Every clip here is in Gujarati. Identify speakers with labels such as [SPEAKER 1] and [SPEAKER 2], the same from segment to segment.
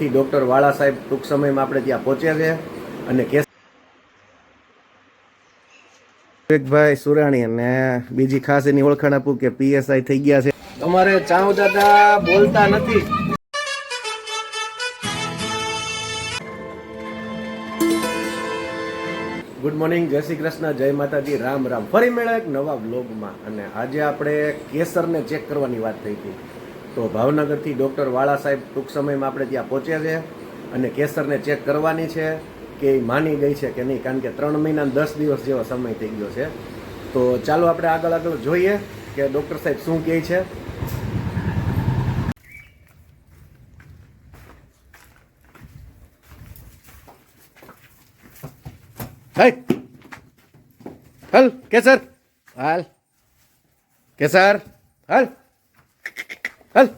[SPEAKER 1] ભાવનગરથી ડૉક્ટર વાળા સાહેબ ટૂંક સમયમાં આપણે ત્યાં પહોંચ્યા છે અને વિવેકભાઈ સુરાણી અને બીજી ખાસ એની ઓળખાણ આપું કે પીએસઆઈ થઈ ગયા છે. તમારે ચાઉ દાદા બોલતા નથી. ગુડ મોર્નિંગ જય શ્રી કૃષ્ણ જય માતાજી રામ રામ. ફરી મેળા એક નવા બ્લોગમાં અને આજે આપણે કેસરને ચેક કરવાની વાત થઈ હતી. તો ભાવનગરથી ડૉક્ટર વાળા સાહેબ ટૂંક સમયમાં આપણે ત્યાં પહોંચ્યા છે અને કેસરને ચેક કરવાની છે કે એ માની ગઈ છે કે નહીં, કારણ કે ત્રણ મહિના દસ દિવસ જેવો સમય થઈ ગયો છે. તો ચાલો આપણે આગળ આગળ જોઈએ કે ડૉક્ટર સાહેબ શું કહે છે. હાલ, કેસર. હાલ. કેસર. હાલ. હાલ.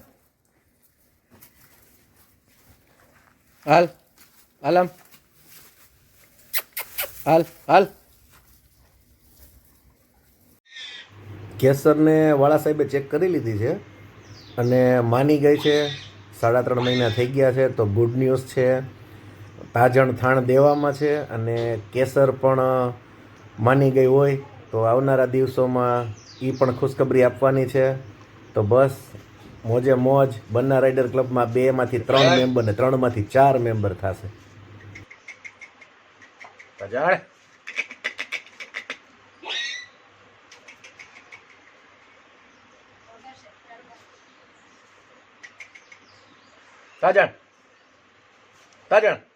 [SPEAKER 1] હાલ. હાલ હાલ હાલ. કેસરને વાળા સાહેબે ચેક કરી લીધી છે અને માની ગઈ છે સાડા ત્રણ મહિના થઈ ગયા છે તો ગુડ ન્યૂઝ છે. તાજણ થાણ દેવામાં છે અને કેસર પણ માની ગઈ હોય તો આવનારા દિવસોમાં એ પણ ખુશખબરી આપવાની છે. તો બસ મોજે મોજ બન્ના રાઇડર ક્લબમાં બેમાંથી ત્રણ મેમ્બર ને ત્રણમાંથી ચાર મેમ્બર થશે. બજાડ તાજણ.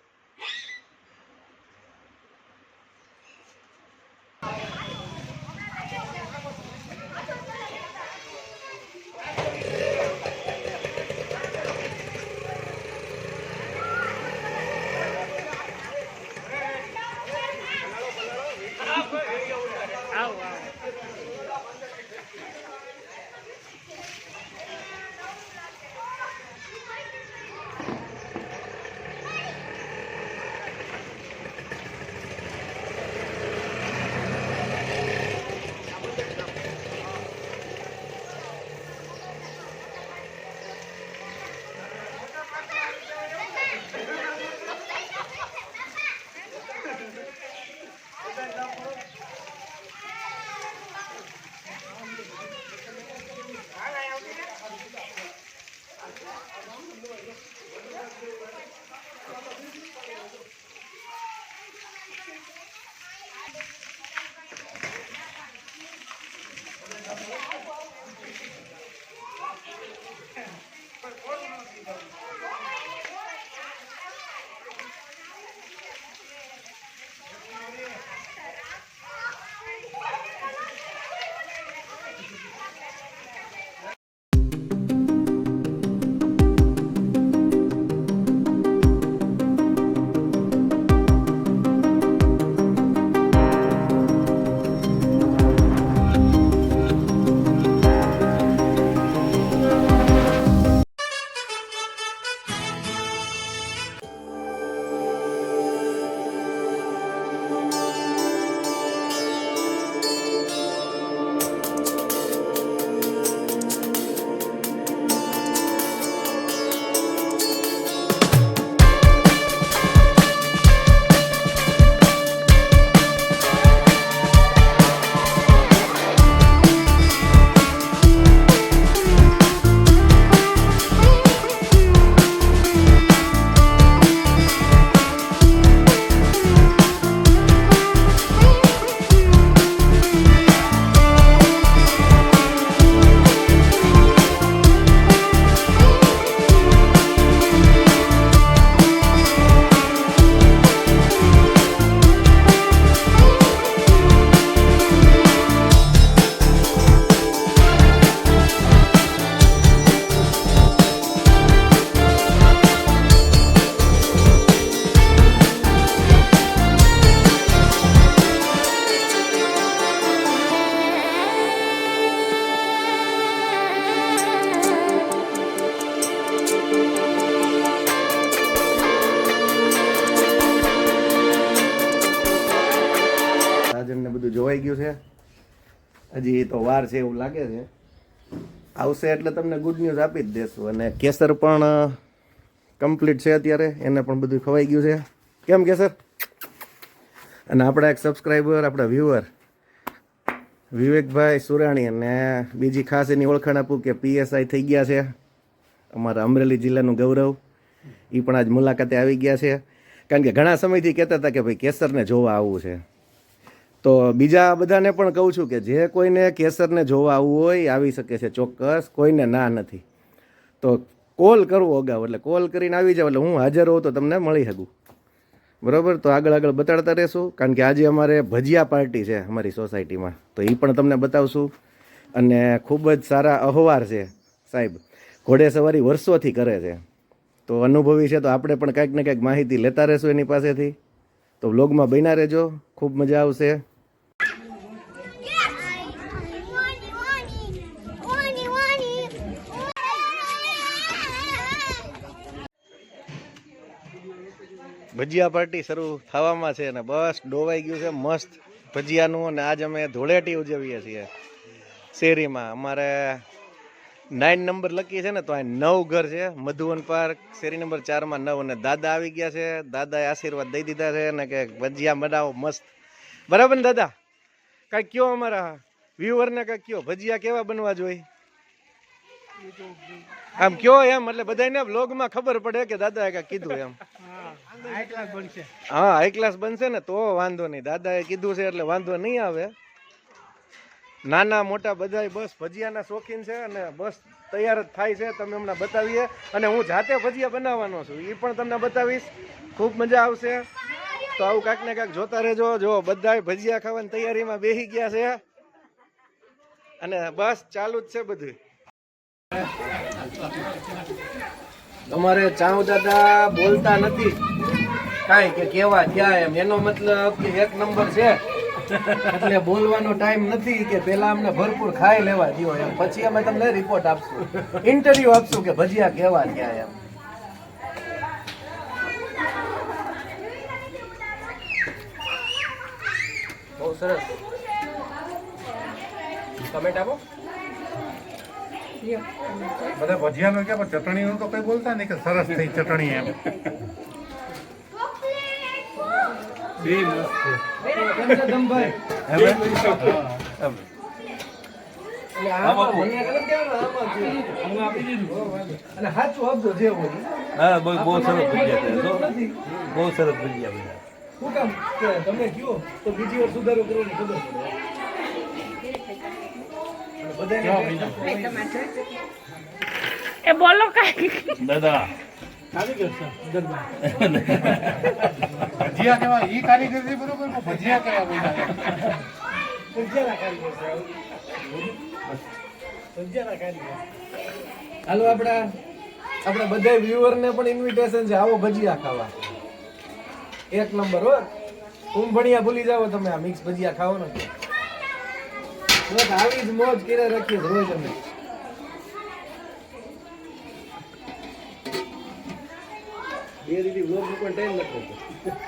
[SPEAKER 1] બધું જોવાઈ ગયું છે. હજી તો વાર છે એવું લાગે છે. આવશે એટલે તમને ગુડ ન્યૂઝ આપી જ દેશું. અને કેસર પણ કમ્પ્લીટ છે અત્યારે. એને પણ બધું ખવાઈ ગયું છે. કેમ કેસર? અને આપણા એક સબસ્ક્રાઈબર આપણા વ્યુઅર વિવેકભાઈ સુરાણી અને બીજી ખાસ એની ઓળખાણ આપું કે પીએસઆઈ થઈ ગયા છે. અમારા અમરેલી જિલ્લાનું ગૌરવ. એ પણ આજ મુલાકાતે આવી ગયા છે. કારણ કે ઘણા સમયથી કહેતા હતા કે ભાઈ કેસરને જોવા આવવું છે. તો બીજા બધાને પણ કહું છું કે જે કોઈને કેસરને જોવા આવવું હોય આવી શકે છે. ચોક્કસ કોઈને ના નથી. તો કોલ કરવો અગાઉ, એટલે કોલ કરીને આવી જાવ એટલે હું હાજર હોઉં તો તમને મળી શકું. બરાબર? તો આગળ આગળ બતાડતા રહેશું, કારણ કે આજે અમારે ભજીયા પાર્ટી છે અમારી સોસાયટીમાં. તો એ પણ તમને બતાવશું. અને ખૂબ જ સારા અહવાર છે સાહેબ. ઘોડે સવારી વર્ષોથી કરે છે. તો અનુભવી છે તો આપણે પણ કંઈક ને કંઈક માહિતી લેતા રહેશું એની પાસેથી. તો વ્લોગમાં બન્યા રહેજો. ખૂબ મજા આવશે. ભજીયા પાર્ટી શરૂ થવામાં છે અને બસ ડોવાઈ ગયું છે મસ્ત ભજીયાનું અને આજ અમે ધૂળેટી ઉજવીએ છીએ શેરીમાં. અમારે નાઇન નંબર લખીએ છે ને, તો અહીં નવ ઘર છે. મધુવન પાર્ક શેરી નંબર ચારમાં નવ અને દાદા આવી ગયા છે. દાદાએ આશીર્વાદ દઈ દીધા છે અને કે ભજીયા બનાવો મસ્ત. બરાબર ને દાદા? કાંઈક કયો અમારા વ્યુઅરને કાંઈક કયો? ભજીયા કેવા બનવા જોઈએ? આમ કયો એમ? એટલે બધાને વ્લોગમાં ખબર પડે કે દાદાએ કાંઈક કીધું એમ. હા હાઈ ક્લાસ બનશે ને તો વાંધો નહીં. દાદાએ કીધું છે એટલે વાંધો નહીં આવે. નાના મોટા બધાય બસ ભજીયાના શોખીન છે અને બસ તૈયાર જ થાય છે. તમે હમણાં બતાવીએ. અને હું જાતે ભજીયા બનાવવાનો છું. એ પણ તમને બતાવીશ. ખૂબ મજા આવશે. તો આવું કાંઈક ને કાંઈક જોતા રહેજો. જો બધાય ભજીયા ખાવાની તૈયારીમાં બેસી ગયા છે. અને બસ ચાલુ જ છે બધું તમારે ચાઉ દાદા બોલતા નથી. કાંઈ કે કેવા થયા એમ. એનો મતલબ કે એક નંબર છે. એટલે બોલવાનો ટાઈમ નથી કે પેલા અમને ભરપૂર ખાઈ લેવા દો એમ. પછી અમે તમને રિપોર્ટ આપશું. ઇન્ટરવ્યુ આપશું કે ભજીયા કેવા થયા એમ.
[SPEAKER 2] બહુ સરસ. કમેન્ટ આપો.
[SPEAKER 3] બધા ભજીયાનો કે પણ ચટણીનું તો કઈ બોલતા નહીં કે સરસ થઈ ચટણી એમ.
[SPEAKER 4] બહુ બહુ સરસ ભજીયા થયા બહુ સરસ ભજીયા બન્યા
[SPEAKER 1] શું કામ? કે તમે કયો તો બીજી વાર સુધારો કરવાની ખબર પડે.
[SPEAKER 5] એ બોલો કઈ.
[SPEAKER 4] દાદા.
[SPEAKER 3] ભજીયા કેવા ઈ કારીગર બરોબર ભજીયા કેવા.
[SPEAKER 1] હાલો આપણા આપણા બધા વ્યુઅરને પણ ઇન્વિટેશન છે આવો ભજીયા ખાવા. એક નંબર હો. કુંભણિયા ભૂલી જાઓ તમે આ મિક્સ ભજીયા ખાવાનો છે. બસ આવી જ મોજ કરે રાખીએ રોજ અમે. બે દીદી વ્લોગ મૂકવાનો ટાઈમ નથી